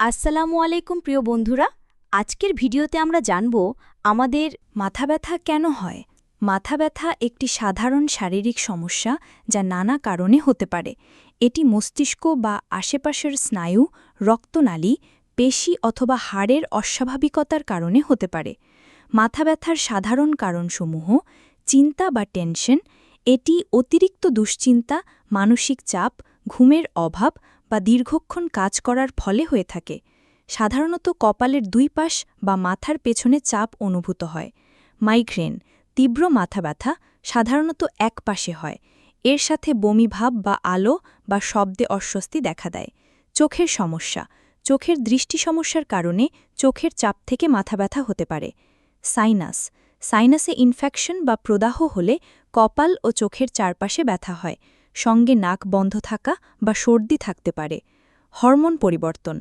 আসসালামু আলাইকুম প্রিয় বন্ধুরা, আজকের ভিডিওতে আমরা জানব আমাদের মাথা ব্যথা কেন হয়? মাথা ব্যথা একটি সাধারণ শারীরিক সমস্যা যা নানা কারণে হতে পারে। এটি মস্তিষ্ক বা আশেপাশের স্নায়ু, রক্তনালী, পেশি অথবা হাড়ের অস্বাভাবিকতার কারণে হতে পারে। মাথা ব্যথার সাধারণ কারণসমূহ, চিন্তা বা টেনশন, এটি অতিরিক্ত দুশ্চিন্তা, মানসিক চাপ, ঘুমের অভাব বা দীর্ঘক্ষণ কাজ করার ফলে হয়ে থাকে। সাধারণত কপালের দুই পাশ বা মাথার পেছনে চাপ অনুভূত হয়। মাইগ্রেন, তীব্র মাথা ব্যথা, সাধারণত এক পাশে হয়। এর সাথে বমি ভাব বা আলো বা শব্দে অস্বস্তি দেখা দেয়। চোখের সমস্যা, চোখের দৃষ্টি সমস্যার কারণে চোখের চাপ থেকে মাথা ব্যথা হতে পারে। সাইনাস, সাইনাসে ইনফেকশন বা প্রদাহ হলে কপাল ও চোখের চারপাশে ব্যথা হয়। সঙ্গে নাক বন্ধ থাকা বা সর্দি থাকতে পারে। হরমোন পরিবর্তন।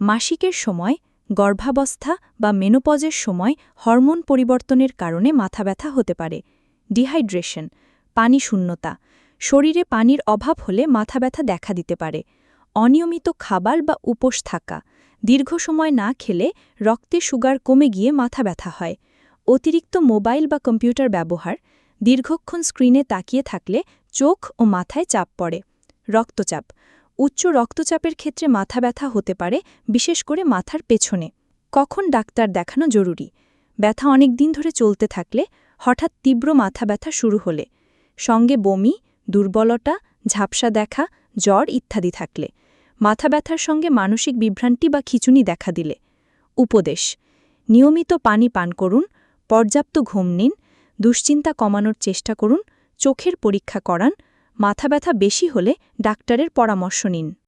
মাসিকের সময় গর্ভাবস্থা বা মেনোপজের সময় হরমোন পরিবর্তনের কারণে মাথা ব্যথা হতে পারে। ডিহাইড্রেশন। পানি শূন্যতা। শরীরে পানির অভাব হলে মাথা ব্যথা দেখা দিতে পারে। অনিয়মিত খাবার বা উপোস থাকা। দীর্ঘ সময় না খেলে রক্তে সুগার কমে গিয়ে মাথা ব্যথা হয়। অতিরিক্ত মোবাইল বা কম্পিউটার ব্যবহার। দীর্ঘক্ষণ স্ক্রিনে তাকিয়ে থাকলে চোখ ও মাথায় চাপ পড়ে। রক্তচাপ। উচ্চ রক্তচাপের ক্ষেত্রে মাথা ব্যথা হতে পারে, বিশেষ করে মাথার পেছনে। কখন ডাক্তার দেখানো জরুরি? ব্যথা অনেক দিন ধরে চলতে থাকলে হঠাৎ তীব্র মাথা ব্যথা শুরু হলে। সঙ্গে বমি, দুর্বলতা, ঝাপসা দেখা, জ্বর ইত্যাদি থাকলে। মাথা ব্যথার সঙ্গে মানসিক বিভ্রান্তি বা খিচুনি দেখা দিলে। উপদেশ। নিয়মিত পানি পান করুন, পর্যাপ্ত ঘুম নিন, দুশ্চিন্তা কমানোর চেষ্টা করুন চোখের পরীক্ষা করান মাথা ব্যথা বেশি হলে ডাক্তারের পরামর্শ নিন।